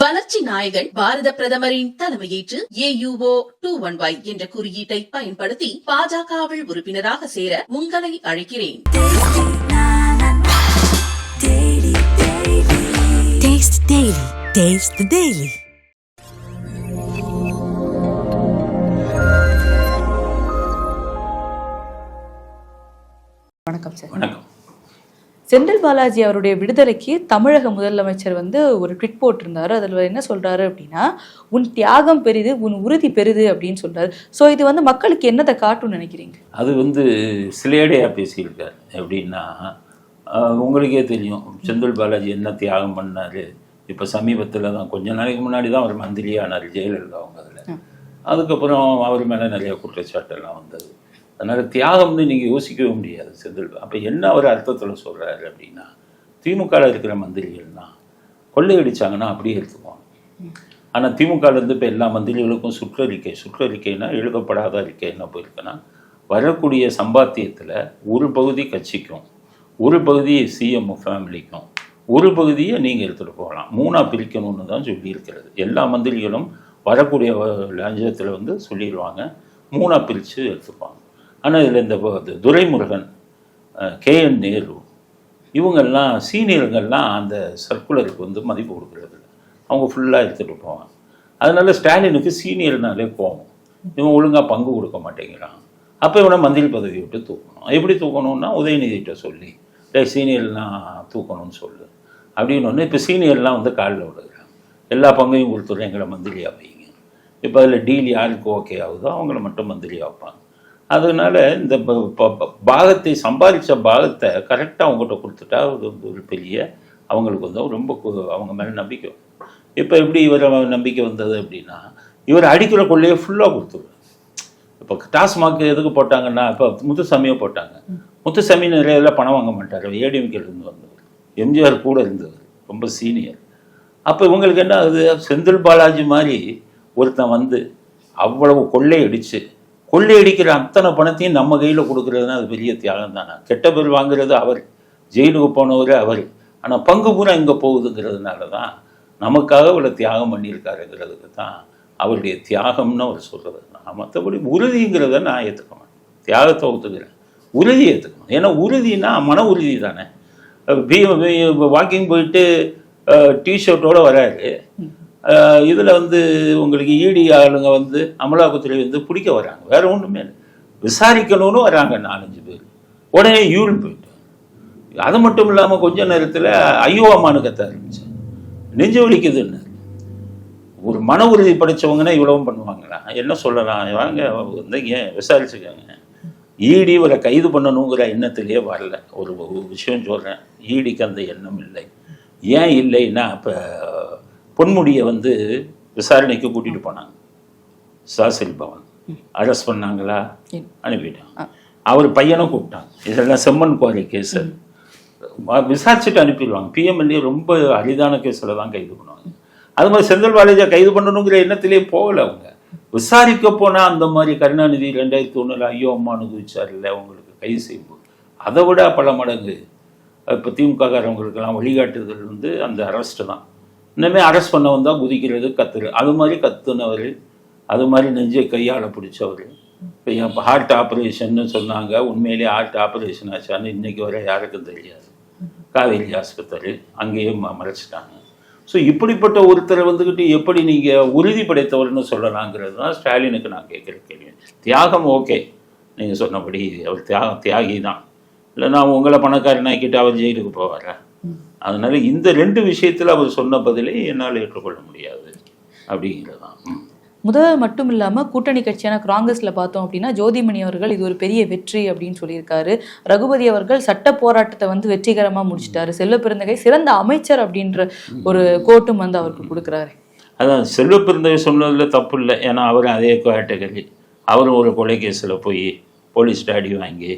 வளர்ச்சி நாயகன் பாரத பிரதமரின் தலைமையேற்று ஏயுஓ டூ ஒன் ஒய் என்ற குறியீட்டை பயன்படுத்தி பாஜகவில் உறுப்பினராக சேர உங்களை அழைக்கிறேன் Taste Daily. Taste the Daily. வணக்கம் சார் வணக்கம் செந்தில் பாலாஜி அவருடைய விடுதலைக்கு தமிழக முதலமைச்சர் வந்து ஒரு ட்விட் போட்டிருந்தாரு. அதில் என்ன சொல்றாரு அப்படின்னா உன் தியாகம் பெரிது உன் உறுதி பெரிது அப்படின்னு சொல்றாரு. ஸோ இது வந்து மக்களுக்கு என்னத்தை காட்டும்னு நினைக்கிறீங்க? அது வந்து சிலேடையாக பேசியிருக்கார். எப்படின்னா உங்களுக்கே தெரியும் செந்தில் பாலாஜி என்ன தியாகம் பண்ணார். இப்போ சமீபத்தில் தான் கொஞ்ச நாளைக்கு முன்னாடி தான் அவர் மந்திரி ஆனார் ஜெயலலிதா அவங்க அதில் அதுக்கப்புறம் அவர் மேலே நிறைய குற்றச்சாட்டெல்லாம் வந்தது. அதனால் தியாகம்னு நீங்கள் யோசிக்கவே முடியாது செந்தில். அப்போ என்ன அவர் அர்த்தத்தில் சொல்கிறாரு அப்படின்னா திமுகவில் இருக்கிற மந்திரிகள்லாம் கொள்ளையடிச்சாங்கன்னா அப்படியே எடுத்துக்குவாங்க. ஆனால் திமுகலேருந்து இப்போ எல்லா மந்திரிகளுக்கும் சுற்றறிக்கை சுற்றறிக்கைனா எழுதப்படாத அறிக்கை என்ன போயிருக்குன்னா வரக்கூடிய சம்பாத்தியத்தில் ஒரு பகுதி கட்சிக்கும் ஒரு பகுதி சிஎம் ஃபேமிலிக்கும் ஒரு பகுதியை நீங்கள் எடுத்துகிட்டு போகலாம். மூணாக பிரிக்கணும்னு தான் சொல்லியிருக்கிறது. எல்லா மந்திரிகளும் வரக்கூடிய லஞ்சத்தில் வந்து சொல்லிடுவாங்க மூணாக பிரித்து எடுத்துப்பாங்க. ஆனால் இதில் இந்த துரைமுருகன் கே. என். நேரு இவங்கெல்லாம் சீனியருங்கெல்லாம் அந்த சர்க்குலருக்கு வந்து மதிப்பு கொடுக்குறது அவங்க ஃபுல்லாக எடுத்துகிட்டு போவாங்க. அதனால ஸ்டாலினுக்கு சீனியர்னாலே போகும் இவன் ஒழுங்காக பங்கு கொடுக்க மாட்டேங்கிறான். அப்போ இவனை மந்திரி பதவி விட்டு தூக்கணும். எப்படி தூக்கணும்னா உதயநிதிகிட்ட சொல்லி இல்லை சீனியர்லாம் தூக்கணும்னு சொல்லு. அப்படின்னு ஒன்று இப்போ சீனியர்லாம் வந்து காலில் விடுகிறான் எல்லா பங்கையும் கொடுத்துட்றேன் எங்களை மந்திரியாக வைங்க. இப்போ அதில் டீல் யாருக்கு ஓகே ஆகுதோ அவங்கள மட்டும் மந்திரியாக வைப்பாங்க. அதனால இந்த ப- ப- ப- பாகத்தை சம்பாதிச்ச பாகத்தை கரெக்டாக அவங்ககிட்ட கொடுத்துட்டா ஒரு பெரிய அவங்களுக்கு வந்து ரொம்ப அவங்க மேலே நம்பிக்கை இப்போ எப்படி இவர் நம்பிக்கை வந்தது அப்படின்னா இவர் அடிக்கிற கொள்ளையை ஃபுல்லாக கொடுத்துருவார் இப்போ டாஸ்மாக் எதுக்கு போட்டாங்கன்னா இப்போ முத்துசாமியோ போட்டாங்க. முத்துசாமி நிறைய இதில் பணம் வாங்க மாட்டார். ஏடிஎம்கேலேருந்து வந்தவர். எம்ஜிஆர் கூட இருந்தவர். ரொம்ப சீனியர் அப்போ இவங்களுக்கு என்ன ஆகுது? செந்தில் பாலாஜி மாதிரி ஒருத்தன் வந்து அவ்வளவு கொள்ளையடிச்சு கொள்ளையடிக்கிற அத்தனை பணத்தையும் நம்ம கையில் கொடுக்குறதுனா அது பெரிய தியாகம் தானே. கெட்ட பேர் வாங்குறது அவர் ஜெயிலுக்கு போனவர் அவர். ஆனால் பங்கு பூரா இங்கே போகுதுங்கிறதுனால தான் நமக்காக இவ்வளோ தியாகம் பண்ணியிருக்காருங்கிறதுக்கு தான் அவருடைய தியாகம்னு அவர் சொல்கிறது நான் மற்றபடி உறுதிங்கிறத நான் ஏற்றுக்க மாட்டேன். தியாகத்தை ஒத்துக்கிறேன். உறுதி ஏற்றுக்கணும் ஏன்னா உறுதினா மன உறுதி தானே. வாக்கிங் போயிட்டு டிஷர்ட்டோடு வராரு. இதில் வந்து உங்களுக்கு இடி ஆளுங்க வந்து அமலாக்கத்துறை வந்து பிடிக்க வராங்க. வேற ஒன்றுமே இல்லை. விசாரிக்கணும்னு வராங்க நாலஞ்சு பேர். உடனே யூரின் போயிட்டு. அது மட்டும் இல்லாமல் கொஞ்ச நேரத்தில் ஐயோ அம்மானு கத்த ஆரம்பிச்சேன் நெஞ்சு வலிக்குதுன்னு. ஒரு மன உறுதி படைச்சவங்கன்னா இவ்வளவும் பண்ணுவாங்களா? என்ன சொல்லலாம்? வாங்க வந்தீங்க விசாரிச்சுக்கோங்க. ஈடி இவரை கைது பண்ணணுங்கிற எண்ணத்திலேயே வரல. ஒரு விஷயம் சொல்கிறேன் ஈடிக்கு அந்த எண்ணம் இல்லை. ஏன் இல்லைன்னா இப்போ பொன்முடியை வந்து விசாரணைக்கு கூட்டிகிட்டு போனாங்க. சாசில் பவன். அரெஸ்ட் பண்ணாங்களா? அனுப்பிட்டாங்க. அவர் பையனை கூப்பிட்டாங்க. இதெல்லாம் செம்மன் குவாரி கேஸ். விசாரிச்சுட்டு அனுப்பிடுவாங்க. பிஎம்எல்ஏ ரொம்ப அரிதான கேஸில் தான் கைது பண்ணுவாங்க. அது மாதிரி செந்தில் பாலாஜியை கைது பண்ணணுங்கிற எண்ணத்திலே போகல அவங்க. விசாரிக்க போனால் அந்த மாதிரி கருணாநிதி ரெண்டாயிரத்தி ஒன்றில் ஐயோ அம்மா அனுபவிச்சார்ல அவங்களுக்கு கைது செய்யும்போது. அதை விட பல மடங்கு இப்போ திமுககாரவங்களுக்கெல்லாம் வழிகாட்டுதல் வந்து அந்த அரெஸ்ட்டு தான். இனிமேல் அரெஸ்ட் பண்ண வந்தால் குதிக்கிறது கத்துரு அது மாதிரி கத்துனவர் அது மாதிரி நெஞ்சை கையால் பிடிச்சவர். இப்போ என் ஹார்ட் ஆப்ரேஷன்னு சொன்னாங்க. உண்மையிலேயே ஹார்ட் ஆப்ரேஷன் ஆச்சான்னு இன்னைக்கு வர யாருக்கும் தெரியாது. காவேரி ஆஸ்பத்திரி அங்கேயும் ம- மறைச்சிட்டாங்க. ஸோ இப்படிப்பட்ட ஒருத்தரை வந்துக்கிட்டு எப்படி நீங்கள் உறுதி படைத்தவர்னு சொல்லலாங்கிறது தான் ஸ்டாலினுக்கு நான் கேட்குற கேள்வி. தியாகம் ஓகே. நீங்கள் சொன்னபடி அவர் தியாகம் தியாகி தான் இல்லை நான் உங்களை பணக்காரனாக்கிட்டு அவர் ஜெயிலுக்கு போவாரா? அதனால இந்த ரெண்டு விஷயத்தில் அவர் சொன்ன பதிலை என்னால் ஏற்றுக்கொள்ள முடியாது. அப்படிங்கிறது தான். முதல் மட்டும் இல்லாம கூட்டணி கட்சியான காங்கிரஸ்ல பார்த்தோம் அப்படின்னா ஜோதிமணி அவர்கள் இது ஒரு பெரிய வெற்றி அப்படின்னு சொல்லியிருக்காரு. ரகுபதி அவர்கள் சட்ட போராட்டத்தை வந்து வெற்றிகரமா முடிச்சிட்டாரு. செல்வ பிறந்தகை சிறந்த அமைச்சர் அப்படின்ற ஒரு கோட்டும் வந்து அவருக்கு கொடுக்குறாரு. அதான் செல்வ பிறந்தகை சொன்னதில் தப்பு இல்லை. ஏன்னா அவரும் அதே கேட்டகரி அவரும் ஒரு கொலை கேஸில் போய் போலீஸ் டாடி வாங்கி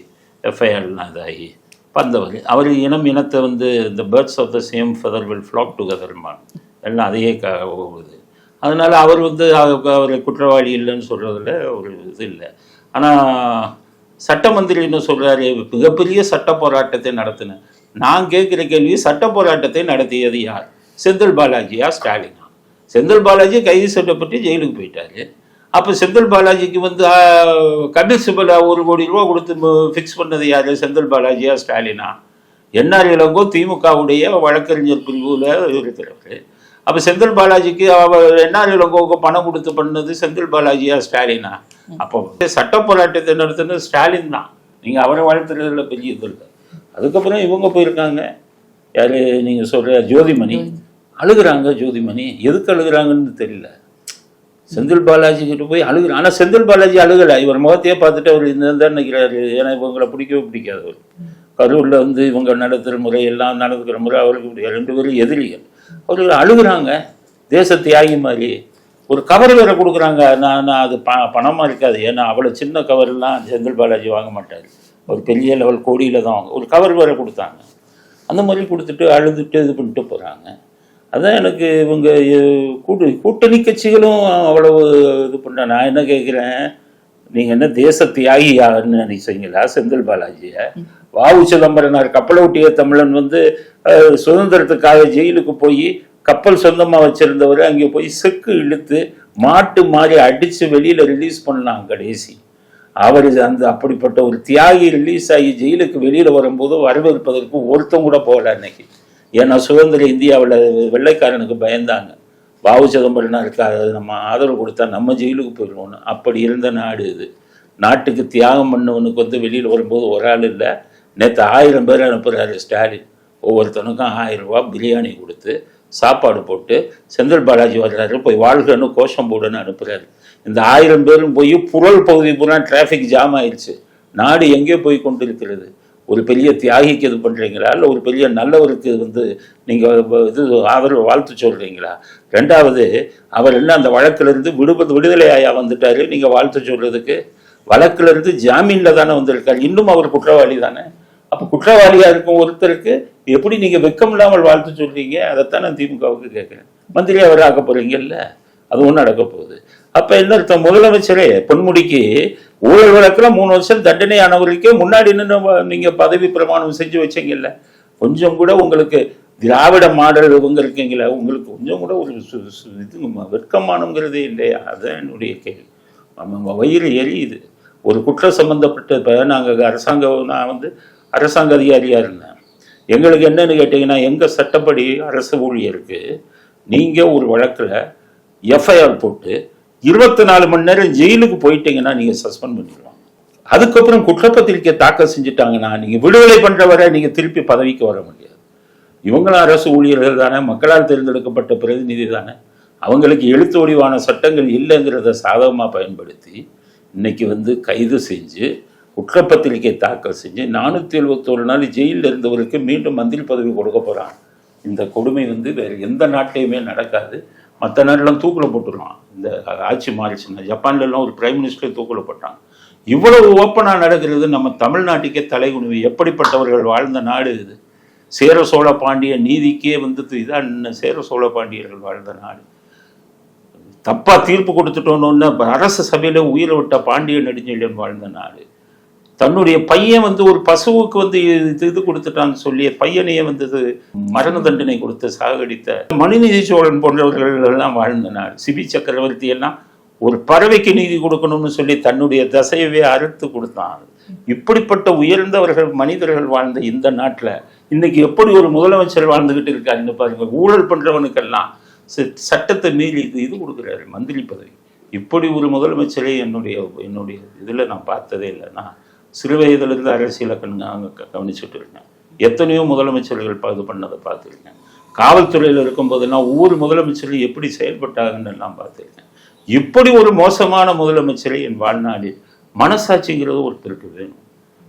எஃப்ஐஆர்லாம் இதாகி வந்தவர் அவர் இனம் இனத்தை வந்து இந்த birds of the same feather will flock டுகெதர்மான் எல்லாம் அதையே க இது அதனால் அவர் வந்து அவர் குற்றவாளி இல்லைன்னு சொல்கிறதுல ஒரு இது இல்லை. ஆனால் சட்ட மந்திரின்னு சொல்கிறாரு மிகப்பெரிய சட்ட போராட்டத்தை நடத்தினேன் நான் கேட்குற கேள்வி சட்ட போராட்டத்தை நடத்தியது யார்? செந்தில் பாலாஜியா ஸ்டாலினா? செந்தில் பாலாஜி கைது செய்யப்பட்டு ஜெயிலுக்கு போயிட்டாரு. அப்போ செந்தில் பாலாஜிக்கு வந்து கபில் சிபல் ஒரு கோடி ரூபா கொடுத்து ஃபிக்ஸ் பண்ணது யாரு? செந்தில் பாலாஜியா ஸ்டாலினா? என்ஆர் இளங்கோ திமுகவுடைய வழக்கறிஞர் பிரிவில் இருக்கிறவர். அப்போ செந்தில் பாலாஜிக்கு அவர் என்ஆர் இளங்கோவுக்கு பணம் கொடுத்து பண்ணது செந்தில் பாலாஜியா ஸ்டாலினா? அப்போ சட்ட போராட்டத்தை நடத்துனது ஸ்டாலின் தான். நீங்கள் அவரை வாழ்த்துறதுல பெரிய இது இல்லை. அதுக்கப்புறம் இவங்க போயிருக்காங்க. யாரு? நீங்கள் சொல்கிற ஜோதிமணி. அழுகுறாங்க ஜோதிமணி. எதுக்கு அழுகுறாங்கன்னு தெரியல. செந்தில் பாலாஜி கிட்ட போய் அழுகிற ஆனால் செந்தில் பாலாஜி அழுகலை. இவர் முகத்தையே பார்த்துட்டு அவர் இந்த நினைக்கிறாரு. ஏன்னா இவங்களை பிடிக்கவே பிடிக்காது அவர். கரூரில் வந்து இவங்க நடத்துகிற முறை எல்லாம் நடந்துக்கிற முறை அவருக்கு பிடிக்காது. ரெண்டு பேரும் எதிரிகள். அவர் அழுகுறாங்க. தேச தியாகி மாதிரி. ஒரு கவர் வேற கொடுக்குறாங்க. நான் நான் அது ப பணமாக இருக்காது. ஏன்னா அவ்வளோ சின்ன கவர்லாம் செந்தில் பாலாஜி வாங்க மாட்டார். ஒரு பெரிய லெவல் கோடியில் தான் வாங்க. ஒரு கவர் வேற கொடுத்தாங்க. அந்த மாதிரி கொடுத்துட்டு அழுதுட்டு இது பண்ணிட்டு போகிறாங்க அதான் எனக்கு இவங்க கூட்டு கூட்டணி கட்சிகளும் அவ்வளவு இது பண்ண நான் என்ன கேட்குறேன் நீங்கள் என்ன தேச தியாகியான்னு நினைச்சீங்களா செந்தில் பாலாஜியை? வாவு சிதம்பரனார் கப்பலோட்டிய தமிழன் வந்து சுதந்திரத்துக்காக ஜெயிலுக்கு போய் கப்பல் சொந்தமாக வச்சுருந்தவர் அங்கே போய் செக்கு இழுத்து மாட்டு மாதிரி அடித்து வெளியில் ரிலீஸ் பண்ணலாம் கடைசி. அவர் அந்த அப்படிப்பட்ட ஒரு தியாகி ரிலீஸ் ஆகி ஜெயிலுக்கு வெளியில் வரும்போது வரவேற்பதற்கு ஒருத்தம் கூட போகல அன்னைக்கு. ஏன்னா சுதந்திர இந்தியாவில் வெள்ளைக்காரனுக்கு பயந்தாங்க. பாபு சிதம்பரனாருக்கு அது நம்ம ஆதரவு கொடுத்தா நம்ம ஜெயிலுக்கு போயிடுவோம்னு. அப்படி இருந்த நாடு இது. நாட்டுக்கு தியாகம் பண்ணவனுக்கு வந்து வெளியில் வரும்போது ஒரு ஆள் இல்லை. நேற்று ஆயிரம் பேர் அனுப்புகிறாரு ஸ்டாலின். ஒவ்வொருத்தனுக்கும் ஆயிரம் ரூபா பிரியாணி கொடுத்து சாப்பாடு போட்டு செந்தில் பாலாஜி வர்றாரு போய் வாழ்கன்னு கோஷம் போடுன்னு அனுப்புகிறாரு இந்த ஆயிரம் பேரும் போய் புழல் பகுதி பூரா டிராஃபிக் ஜாம் ஆயிடுச்சு நாடு எங்கே போய் கொண்டு இருக்கிறது ஒரு பெரிய தியாகிக்கு இது பண்ணுறீங்களா இல்லை ஒரு பெரிய நல்லவருக்கு வந்து நீங்கள் இது அவர் வாழ்த்து சொல்கிறீங்களா ரெண்டாவது அவர் என்ன அந்த வழக்கிலிருந்து விடுபது விடுதலையாயா வந்துட்டார் நீங்கள் வாழ்த்து சொல்கிறதுக்கு வழக்கிலிருந்து ஜாமீனில் தானே வந்திருக்கார். இன்னும் அவர் குற்றவாளி தானே. அப்போ குற்றவாளியாக இருக்கும் ஒருத்தருக்கு எப்படி நீங்கள் வெக்கம் இல்லாமல் வாழ்த்து சொல்கிறீங்க அதைத்தான் நான் திமுகவுக்கு கேட்குறேன். மந்திரி அவர் ஆக்க போகிறீங்கல்ல அதுவும் நடக்க போகுது. அப்போ என்ன அர்த்தம்? முதலமைச்சரே பொன்முடிக்கு ஊழல் வழக்கில் மூணு வருஷம் தண்டனை ஆனவருக்கே முன்னாடி நின்று நீங்கள் பதவி பிரமாணம் செஞ்சு வச்சீங்கல்ல. கொஞ்சம் கூட உங்களுக்கு திராவிட மாடல் இவங்க இருக்கீங்களா உங்களுக்கு கொஞ்சம் கூட ஒரு சு- இது வெட்கமானங்கிறதே இல்லையா? அதுதான் என்னுடைய கேள்வி. நம்ம வயிறு எரியுது. ஒரு குற்றம் சம்பந்தப்பட்ட இப்போ நாங்கள் அரசாங்கம் நான் வந்து அரசாங்க அதிகாரியாக இருந்தேன் எங்களுக்கு என்னன்னு கேட்டிங்கன்னா எங்கள் சட்டப்படி அரசு ஊழியருக்கு நீங்கள் ஒரு வழக்கில் எஃப்ஐஆர் போட்டு இருபத்தி நாலு மணி நேரம் ஜெயிலுக்கு போயிட்டீங்கன்னா நீங்கள் சஸ்பெண்ட் பண்ணிடலாம். அதுக்கப்புறம் குற்றப்பத்திரிக்கை தாக்கல் செஞ்சுட்டாங்கன்னா நீங்கள் விடுதலை பண்ணுற வரை நீங்கள் திருப்பி பதவிக்கு வர முடியாது. இவங்களும் அரசு ஊழியர்கள் தானே மக்களால் தேர்ந்தெடுக்கப்பட்ட பிரதிநிதி தானே. அவங்களுக்கு எழுத்து வடிவான சட்டங்கள் இல்லைங்கிறத சாதகமாக பயன்படுத்தி இன்னைக்கு வந்து கைது செஞ்சு குற்றப்பத்திரிக்கை தாக்கல் செஞ்சு நானூற்றி எழுபத்தோரு நாள் ஜெயிலில் இருந்தவருக்கு மீண்டும் மந்திரி பதவி கொடுக்க போகிறான் இந்த கொடுமை வந்து வேறு எந்த நாட்டிலையுமே நடக்காது. மற்ற நாடெல்லாம் தூக்கில் போட்டுடலாம் இந்த ஆட்சி மாறிச்சுன்னா ஜப்பான்லலாம் ஒரு பிரைம் மினிஸ்டர் தூக்கில் போட்டாங்க இவ்வளவு ஓப்பனாக நடக்கிறது நம்ம தமிழ்நாட்டுக்கே தலைகுனிவு. எப்படிப்பட்டவர்கள் வாழ்ந்த நாடு இது? சேர சோழ பாண்டிய நீதிக்கே வந்து இதான் சேர சோழ பாண்டியர்கள் வாழ்ந்த நாடு. தப்பாக தீர்ப்பு கொடுத்துட்டோன்னு அரசு சபையில் உயிரை விட்ட பாண்டிய நெடுஞ்செழியன் வாழ்ந்த நாடு. தன்னுடைய பையன் வந்து ஒரு பசுவுக்கு வந்து இது இது கொடுத்துட்டான்னு சொல்லி பையனையே வந்து இது மரண தண்டனை கொடுத்து சாகடித்த மனுநீதி சோழன் போன்றவர்கள் எல்லாம் வாழ்ந்த நாள் சிபி சக்கரவர்த்தி எல்லாம் ஒரு பறவைக்கு நீதி கொடுக்கணும்னு சொல்லி தன்னுடைய தசையவே அறுத்து கொடுத்தான். இப்படிப்பட்ட உயர்ந்தவர்கள் மனிதர்கள் வாழ்ந்த இந்த நாட்டில் இன்னைக்கு எப்படி ஒரு முதலமைச்சர் வாழ்ந்துகிட்டு இருக்காருன்னு பாருங்க. ஊழல் பண்றவனுக்கெல்லாம் ச- சட்டத்தை மீறி இது இது கொடுக்குறாரு மந்திரி பதவி. இப்படி ஒரு முதலமைச்சரை என்னுடைய என்னுடைய இதில் நான் பார்த்ததே இல்லைன்னா சிறு வயதிலிருந்து அரசியலை கண் அங்கே கவனிச்சுட்டு இருக்கேன். எத்தனையோ முதலமைச்சர்கள் ப- இது பண்ணதை பார்த்துருக்கேன். காவல்துறையில் இருக்கும்போதெல்லாம் ஒவ்வொரு முதலமைச்சரும் எப்படி செயல்பட்டாங்கன்னு எல்லாம் பார்த்துருக்கேன். இப்படி ஒரு மோசமான முதலமைச்சரை என் வாழ்நாளில் மனசாட்சிங்கிறது ஒருத்தருக்கு வேணும்.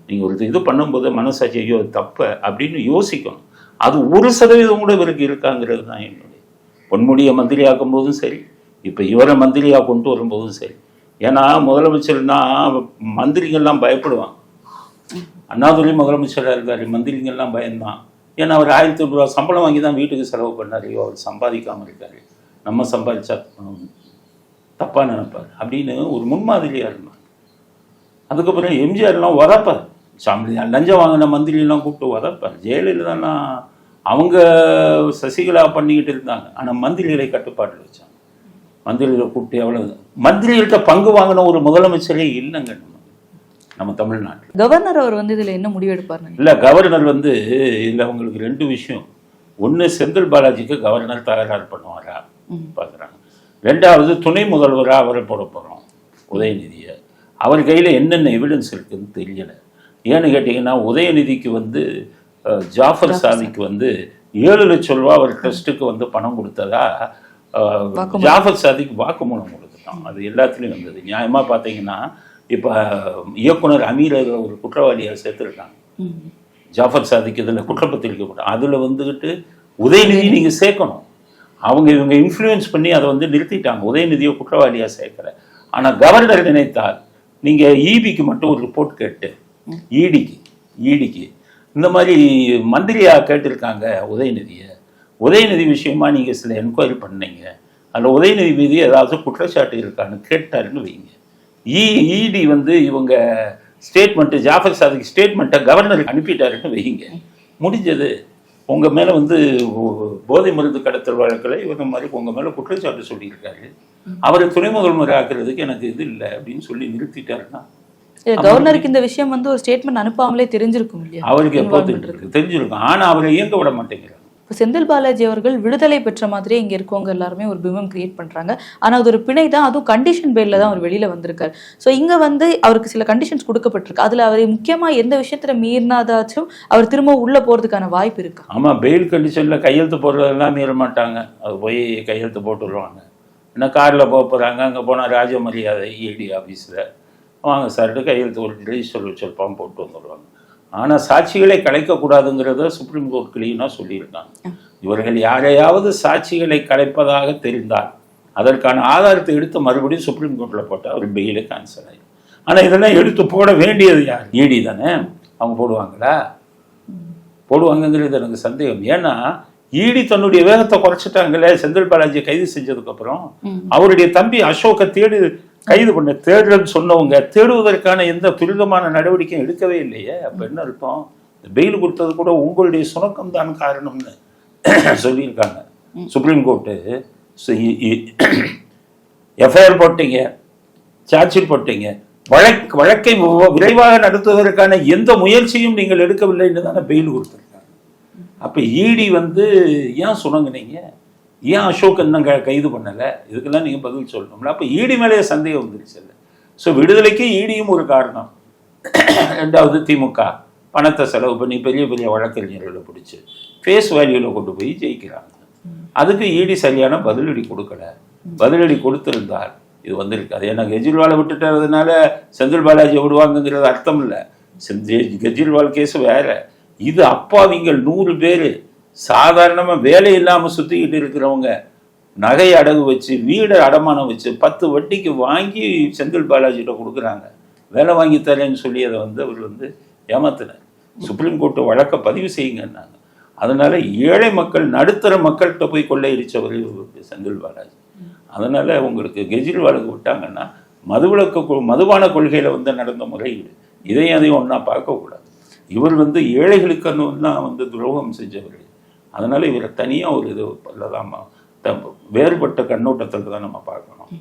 நீங்கள் ஒரு இது பண்ணும்போது மனசாட்சி ஐயோ தப்ப அப்படின்னு யோசிக்கணும். அது ஒரு சதவீதம் கூட இவருக்கு இருக்காங்கிறது தான் என்னுடைய பொன்முடியை மந்திரியாக்கும் போதும் சரி இப்போ இவரை மந்திரியாக கொண்டு வரும்போதும் சரி. ஏன்னா முதலமைச்சர்னா மந்திரிகள்லாம் பயப்படுவான். அண்ணாதுரை முதலமைச்சராக இருந்தார் மந்திரிங்கள்லாம் பயந்தான். ஏன்னா அவர் ஆயிரத்தி ரூபா சம்பளம் வாங்கி தான் வீட்டுக்கு செலவு பண்ணார். ஐயோ அவர் சம்பாதிக்காமல் இருக்கார். நம்ம சம்பாதிச்சா தப்பாக நினைப்பார். அப்படின்னு ஒரு முன்மாதிரியாக இருந்தார் அதுக்கப்புறம் எம்ஜிஆர்லாம் உதப்பார். சாமி லஞ்சம் வாங்கின மந்திரியெல்லாம் கூப்பிட்டு உதப்பார். ஜெயலலிதாலாம் அவங்க சசிகலா பண்ணிக்கிட்டு இருந்தாங்க. ஆனால் மந்திரிகளை கட்டுப்பாட்டில் வச்சாங்க. மந்திரிகளை கூப்பிட்டு எவ்வளவு மந்திரிகள்கிட்ட பங்கு வாங்கின ஒரு முதலமைச்சரே இல்லைங்க நம்ம. நம்ம தமிழ்நாட்டில். கவர்னர் அவர் வந்து இதுல என்ன முடிவெடுப்பார்? இல்லை கவர்னர் வந்து இதில் அவங்களுக்கு ரெண்டு விஷயம். ஒன்று செந்தில் பாலாஜிக்கு கவர்னர் தகராறு பண்ணுவாரா பார்க்குறாங்க ரெண்டாவது துணை முதல்வராக அவரை போட போகிறோம் உதயநிதியை. அவர் கையில் என்னென்ன எவிடன்ஸ் இருக்குன்னு தெரியலை. ஏன்னு கேட்டிங்கன்னா உதயநிதிக்கு வந்து ஜாஃபர் சாதிக்கு வந்து ஏழு லட்சம் ரூபா அவர் ட்ரஸ்ட்டுக்கு வந்து பணம் கொடுத்ததா. ஜாஃபர் சாதிக்கு வாக்குமூலம் கொடுத்துட்டான். அது எல்லாத்துலேயும் வந்தது. நியாயமாக பார்த்தீங்கன்னா இப்போ இயக்குனர் அமீரர் ஒரு குற்றவாளியை சேர்த்துருக்காங்க. ஜாஃபர் சாதிக்கு இதில் குற்றப்பத்திரிக்கை போட்டு அதில் வந்துக்கிட்டு உதயநிதி நீங்கள் சேர்க்கணும். அவங்க இவங்க இன்ஃப்ளூயன்ஸ் பண்ணி அதை வந்து நிறுத்திட்டாங்க. உதயநிதியை குற்றவாளியாக சேர்க்கல. ஆனால் கவர்னர் நினைத்தால் நீங்கள் ஈபிக்கு மட்டும் ஒரு ரிப்போர்ட் கேட்டு ஈடிக்கு ஈடிக்கு இந்த மாதிரி மந்திரியா கேட்டிருக்காங்க உதயநிதியை. உதயநிதி விஷயமா நீங்கள் சில என்கொயரி பண்ணீங்க. அதில் உதயநிதி மீது ஏதாவது குற்றச்சாட்டு இருக்கான்னு கேட்டாருன்னு வைங்க. இ இடி வந்து இவங்க ஸ்டேட்மெண்ட்டு ஜாஃபர் சாதிக்கு ஸ்டேட்மெண்ட்டை கவர்னருக்கு அனுப்பிட்டாருன்னு வைங்க. முடிஞ்சது. உங்கள் மேலே வந்து போதை மருந்து கடத்தல் வழக்கில் இவங்க மாதிரி உங்கள் மேலே குற்றச்சாட்டு சொல்லியிருக்காரு. அவரை துணை முதல்வர் ஆக்குறதுக்கு எனக்கு இது இல்லை அப்படின்னு சொல்லி நிறுத்திட்டாருன்னா கவர்னருக்கு இந்த விஷயம் வந்து ஒரு ஸ்டேட்மெண்ட் அனுப்பாமலே தெரிஞ்சிருக்கும் அவருக்கு எப்போ தெரிஞ்சிருக்கும். ஆனால் அவரை இயங்க விட மாட்டேங்கிறாங்க இப்போ செந்தில் பாலாஜி அவர்கள் விடுதலை பெற்ற மாதிரியே இங்கே இருக்கவங்க எல்லாருமே ஒரு பிம்பம் கிரியேட் பண்ணுறாங்க ஆனால் அது ஒரு பிணை தான். அதுவும் கண்டிஷன் பேரில் தான் அவர் வெளியில் வந்திருக்கார். ஸோ இங்கே வந்து அவருக்கு சில கண்டிஷன்ஸ் கொடுக்கப்பட்டிருக்கு. அதில் அவர் முக்கியமாக எந்த விஷயத்தில் மீறினாதாச்சும் அவர் திரும்ப உள்ளே போகிறதுக்கான வாய்ப்பு இருக்கு? ஆமாம் பெயில் கண்டிஷனில் கையெழுத்து போடுறதெல்லாம் மீற மாட்டாங்க. அது போய் கையெழுத்து போட்டு விடுவாங்க என்ன காரில் போக போகிறாங்க அங்கே போனால் ராஜ மரியாதை இடி ஆஃபீஸில் வாங்க சார்ட்டு கையெழுத்து ஒரு ரிஜிஸ்டர் வச்சிருப்பான் போட்டு வந்துடுவாங்க ஆனால் சாட்சிகளை கலைக்கக்கூடாதுங்கிறத சுப்ரீம் கோர்ட் கிளீனாக சொல்லியிருக்காங்க. இவர்கள் யாரையாவது சாட்சிகளை கலைப்பதாக தெரிந்தால் அதற்கான ஆதாரத்தை எடுத்து மறுபடியும் சுப்ரீம் கோர்ட்டில் போட்டால் அவர் பெயிலே கேன்சல் ஆகிடும் ஆனால் இதெல்லாம் எடுத்து போட வேண்டியது யார்? இடி தானே? அவங்க போடுவாங்களா? போடுவாங்கங்கிறது எனக்கு சந்தேகம். ஏன்னா ஈடி தன்னுடைய வேகத்தை குறைச்சிட்டாங்களே செந்தில் பாலாஜி கைது செஞ்சதுக்கு அப்புறம் அவருடைய தம்பி அசோக்கை தேடி கைது பண்ண தேடுறன்னு சொன்னவங்க தேடுவதற்கான எந்த துரிதமான நடவடிக்கையும் எடுக்கவே இல்லையே. அப்ப என்ன அர்த்தம்? பெயில் கொடுத்தது கூட உங்களுடைய சுணக்கம் தான் காரணம்னு சொல்லியிருக்காங்க. சுப்ரீம் கோர்ட்டு எஃப்ஐஆர் போட்டீங்க சார்ஜ் ஷீட் போட்டீங்க வழக் வழக்கை வி- விரைவாக நடத்துவதற்கான எந்த முயற்சியும் நீங்கள் எடுக்கவில்லைன்னு தானே பெயில் கொடுத்துருக்காங்க. அப்போ இடி வந்து ஏன் சுணங்குனீங்க? ஏன் அசோக் இன்னும் க- கைது பண்ணலை? இதுக்கெல்லாம் நீங்கள் பதில் சொல்லணும்ல. அப்போ ஈடி மேலேயே சந்தேகம் வந்துருச்சு ஸோ விடுதலைக்கு ஈடியும் ஒரு காரணம். ரெண்டாவது திமுக. பணத்தை செலவு பண்ணி பெரிய பெரிய வழக்கறிஞர்களை பிடிச்சி ஃபேஸ் வேல்யூவில் கொண்டு போய் ஜெயிக்கிறாங்க. அதுக்கு ஈடி சரியான பதிலடி கொடுக்கல. பதிலடி கொடுத்திருந்தால் இது வந்திருக்காது ஏன்னா கெஜ்ரிவாலை விட்டுட்டதுனால செந்தில் பாலாஜி விடுவாங்கங்கிறது அர்த்தம் இல்லை. கெஜ்ரிவால் கேஸ் வேற. இது அப்பாவிங்கள் நூறு பேர் சாதாரணமாக வேலை இல்லாமல் சுற்றிக்கிட்டு இருக்கிறவங்க நகை அடகு வச்சு வீடை அடமானம் வச்சு பத்து வட்டிக்கு வாங்கி செந்தில் பாலாஜிகிட்ட கொடுக்குறாங்க. வேலை வாங்கி தரேன்னு சொல்லி அதை வந்து அவர் வந்து ஏமாத்தினார். சுப்ரீம் கோர்ட்டு வழக்க பதிவு செய்யுங்கன்னாங்க. அதனால ஏழை மக்கள் நடுத்தர மக்கள்கிட்ட போய் கொள்ளையடிச்சவர் செந்தில் பாலாஜி. அதனால உங்களுக்கு கெஜ்ரிவாலுக்கு விட்டாங்கன்னா மதுவிலக்கு மதுபான கொள்கையில் வந்து நடந்த முறையீடு. இதையும் அதையும் ஒன்றா பார்க்கக்கூடாது. இவர் வந்து ஏழைகளுக்கு தான் வந்து துரோகம் செஞ்சவர். அதனால இவரை தனியாக ஒரு இது தான் வேறுபட்ட கண்ணோட்டத்தில் தான் நம்ம பார்க்கணும்.